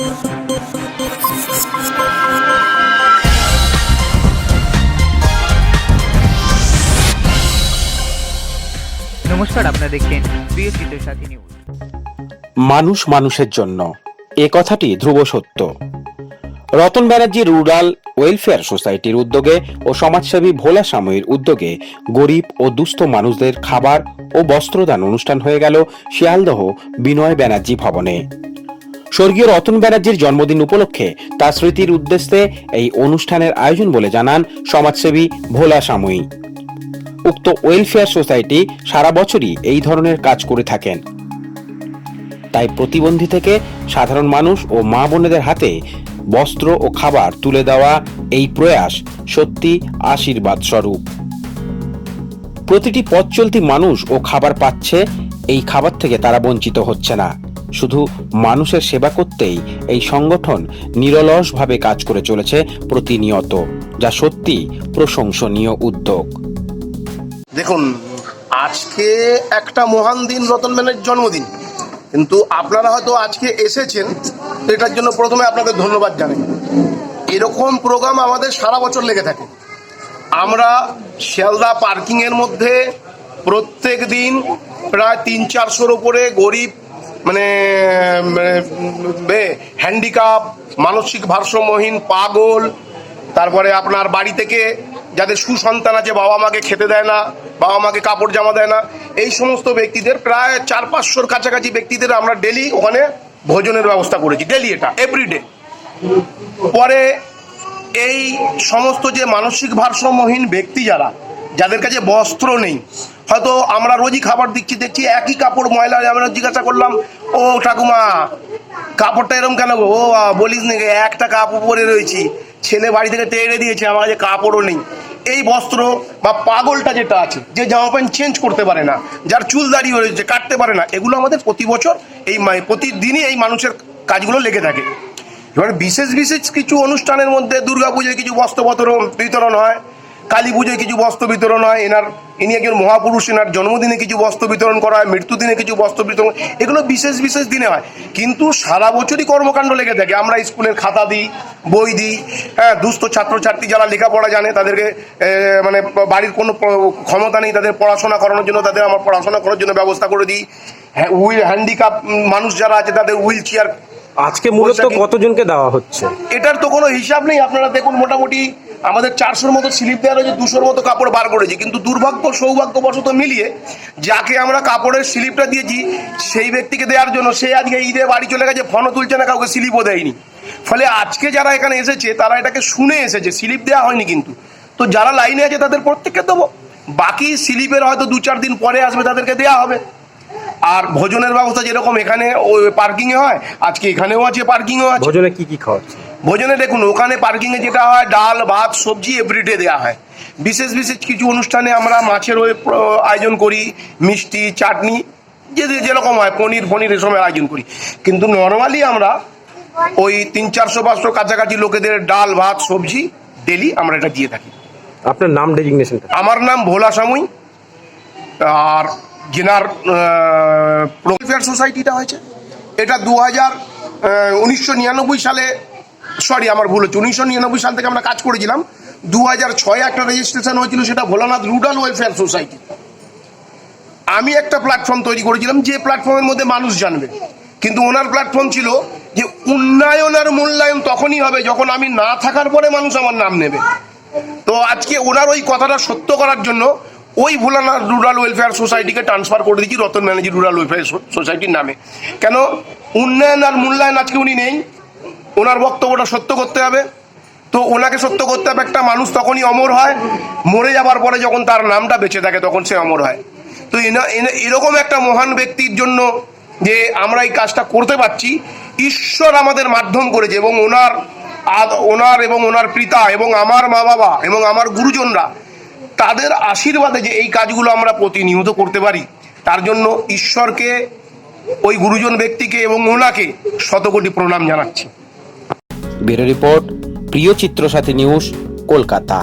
নমস্কার, আপনারা দেখছেন প্রিয় চিত্র সাথী নিউজ। মানুষ মানুষের জন্য, এ কথাটি ধ্রুব সত্য। রতন ব্যানার্জি রুরাল ওয়েলফেয়ার সোসাইটির উদ্যোগে ও সমাজসেবী ভোলা সাময়ীর উদ্যোগে গরিব ও দুস্থ মানুষদের খাবার ও বস্ত্রদান অনুষ্ঠান হয়ে গেল শিয়ালদহ বিনয় ব্যানার্জি ভবনে। স্বর্গীয় রতন ব্যানার্জির জন্মদিন উপলক্ষে তার স্মৃতির উদ্দেশ্যে এই অনুষ্ঠানের আয়োজন বলে জানান সমাজসেবী ভোলা সাময়ী উক্ত ওয়েলফেয়ার সোসাইটি সারা বছরই এই ধরনের কাজ করে থাকেন। তাই প্রতিবন্ধী থেকে সাধারণ মানুষ ও মা বোনেদের হাতে বস্ত্র ও খাবার তুলে দেওয়া এই প্রয়াস সত্যি আশীর্বাদ স্বরূপ। প্রতিটি পথ চলতি মানুষ ও খাবার পাচ্ছে, এই খাবার থেকে তারা বঞ্চিত হচ্ছে না। শুধু মানুষের সেবা করতেই এই সংগঠন নিরলসভাবে কাজ করে চলেছে প্রতিনিয়ত, যা সত্যি প্রশংসনীয় উদ্যোগ। দেখুন, আজকে একটা মহান দিন, রতন ম্যানের জন্মদিন। কিন্তু আপনারা হয়তো আজকে এসেছেন, এটার জন্য প্রথমে আপনাদের ধন্যবাদ জানাই। এরকম প্রোগ্রাম আমাদের সারা বছর লেগে থাকে। আমরা শিয়ালদা পার্কিংয়ের মধ্যে প্রত্যেক দিন প্রায় তিন চারশোর উপরে গরিব মানে হ্যান্ডিক্যাপ মানসিক ভারসাম্যহীন, পাগল, তারপরে আপনার বাড়ি থেকে যাদের সুসন্তান আছে, বাবা মাকে খেতে দেয় না, বাবা মাকে কাপড় জামা দেয় না, এই সমস্ত ব্যক্তিদের প্রায় চার পাঁচশোর কাছাকাছি ব্যক্তিদের আমরা ডেলি ওখানে ভোজনের ব্যবস্থা করেছি, ডেলি এটা এভরিডে পরে এই সমস্ত যে মানসিক ভারসাম্যহীন ব্যক্তি যারা, যাদের কাছে বস্ত্র নেই হয়তো আমরা রোজই খাবার দিচ্ছি, দেখছি একই কাপড় ময়লা আমরা জিজ্ঞাসা করলাম, ও ঠাকুমা, কাপড়টা এরকম কেন ও বলিস নাকি একটা কাপড় পরে রয়েছি, ছেলে বাড়ি থেকে টেনে দিয়েছে, আমার কাছে কাপড়ও নেই। এই বস্ত্র বা পাগলটা যেটা আছে, যে জামা প্যান্ট চেঞ্জ করতে পারে না, যার চুল দাড়ি রয়েছে, কাটতে পারে না, এগুলো আমাদের প্রতি বছর এই প্রতিদিনই এই মানুষের কাজগুলো লেগে থাকে। এবার বিশেষ বিশেষ কিছু অনুষ্ঠানের মধ্যে দুর্গাপুজোয় কিছু বস্ত্র বিতরণ বিতরণ হয়। কালী পুজোয় কিছু বস্ত্র বিতরণ হয় এনার ইনি একজন মহাপুরুষ এনার জন্মদিনে কিছু বস্ত্র বিতরণ করা হয় মৃত্যুদিনে কিছু বস্ত্র বিতরণ এগুলো বিশেষ বিশেষ দিনে হয়। কিন্তু সারা বছরই কর্মকাণ্ড লেগে থাকে। আমরা স্কুলের খাতা দিই বই দিই হ্যাঁ দুস্থ ছাত্রছাত্রী যারা লেখাপড়া জানে তাদেরকে মানে বাড়ির কোনো ক্ষমতা নেই তাদের পড়াশোনা করানোর জন্য তাদের আমার পড়াশোনা করার জন্য ব্যবস্থা করে দিই। হ্যাঁ উইল হ্যান্ডিক্যাপ মানুষ যারা আছে তাদের হুইল চেয়ার আজকে মূলত কতজনকে দেওয়া হচ্ছে? এটার তো কোনো হিসাব নেই। আপনারা দেখুন মোটামুটি আমাদের চারশোর মতো স্লিপ দেওয়া রয়েছে, দুশোর মতো কাপড় বার করেছি। কিন্তু দুর্ভাগ্য, সৌভাগ্যবশত মিলিয়ে যাকে আমরা কাপড়ের স্লিপটা দিয়েছি, সেই ব্যক্তিকে দেওয়ার জন্য সে আজকে ঈদে বাড়ি চলে গেছে ফোনও তুলছে না, কাউকে স্লিপও দেয়নি। ফলে আজকে যারা এখানে এসেছে, তারা এটাকে শুনে এসেছে, স্লিপ দেওয়া হয়নি কিন্তু। তো যারা লাইনে আছে, তাদের প্রত্যেককে দেবো। বাকি স্লিপের হয়তো দু চার দিন পরে আসবে, তাদেরকে দেওয়া হবে। আর ভোজনের ব্যবস্থা যেরকম এখানে পার্কিংয়ে হয়, আজকে এখানেও আছে পার্কিংও আছে। ভোজনে কি কি খাওয়াচ্ছে ভোজনে দেখুন ওখানে পার্কিংয়ে যেটা হয় ডাল ভাত সবজি এভরিডে দেওয়া হয়। বিশেষ বিশেষ কিছু অনুষ্ঠানে আমরা মাছের ওই আয়োজন করি মিষ্টি চাটনি যে যেরকম হয় পনির ফনির এসবের আয়োজন করি। কিন্তু নর্মালি আমরা ওই তিন চারশো পাঁচশো কাছাকাছি লোকেদের ডাল ভাত সবজি ডেলি আমরা এটা দিয়ে থাকি। আপনার নাম ডেজিগনেশনটা আমার নাম ভোলা সামুই। আর জেনার ওয়েলফেয়ার সোসাইটিটা হয়েছে। এটা দু হাজার উনিশশো নিরানব্বই সালে সরি, আমার ভুল হচ্ছে। উনিশশো নিরানব্বই সাল থেকে আমরা কাজ করেছিলাম। দু হাজার ছয় একটা রেজিস্ট্রেশন হয়েছিল, সেটা ভোলানাথ রুরাল ওয়েলফেয়ার সোসাইটি আমি একটা প্ল্যাটফর্ম তৈরি করেছিলাম, যে প্ল্যাটফর্মের মধ্যে মানুষ জানবে। কিন্তু ওনার প্ল্যাটফর্ম ছিল যে উন্নয়ন আর মূল্যায়ন তখনই হবে যখন আমি না থাকার পরে মানুষ আমার নাম নেবে। তো আজকে ওনার ওই কথাটা সত্য করার জন্য ওই ভোলানাথ রুরাল ওয়েলফেয়ার সোসাইটিকে ট্রান্সফার করে দিচ্ছি রতন ব্যানার্জি রুরাল ওয়েলফেয়ার সোসাইটির নামে। কেন? উন্নয়ন আর মূল্যায়ন আজকে উনি নেই। ওনার বক্তব্যটা সত্য করতে হবে। তো ওনাকে সত্য করতে হবে, একটা মানুষ তখনই অমর হয়, মরে যাবার পরে যখন তার নামটা বেঁচে থাকে তখন সে অমর হয়। তো এরকম একটা মহান ব্যক্তির জন্য যে আমরা এই কাজটা করতে পারছি, ঈশ্বর আমাদের মাধ্যম করেছে এবং ওনার ওনার এবং ওনার পিতা এবং আমার মা বাবা এবং আমার গুরুজনরা তাদের আশীর্বাদে যে এই কাজগুলো আমরা প্রতিনিয়ত করতে পারি, তার জন্য ঈশ্বরকে, ওই গুরুজন ব্যক্তিকে এবং ওনাকে শতকোটি প্রণাম জানাচ্ছি। ব্যুরো রিপোর্ট প্রিয় চিত্রসাথী নিউজ কলকাতা।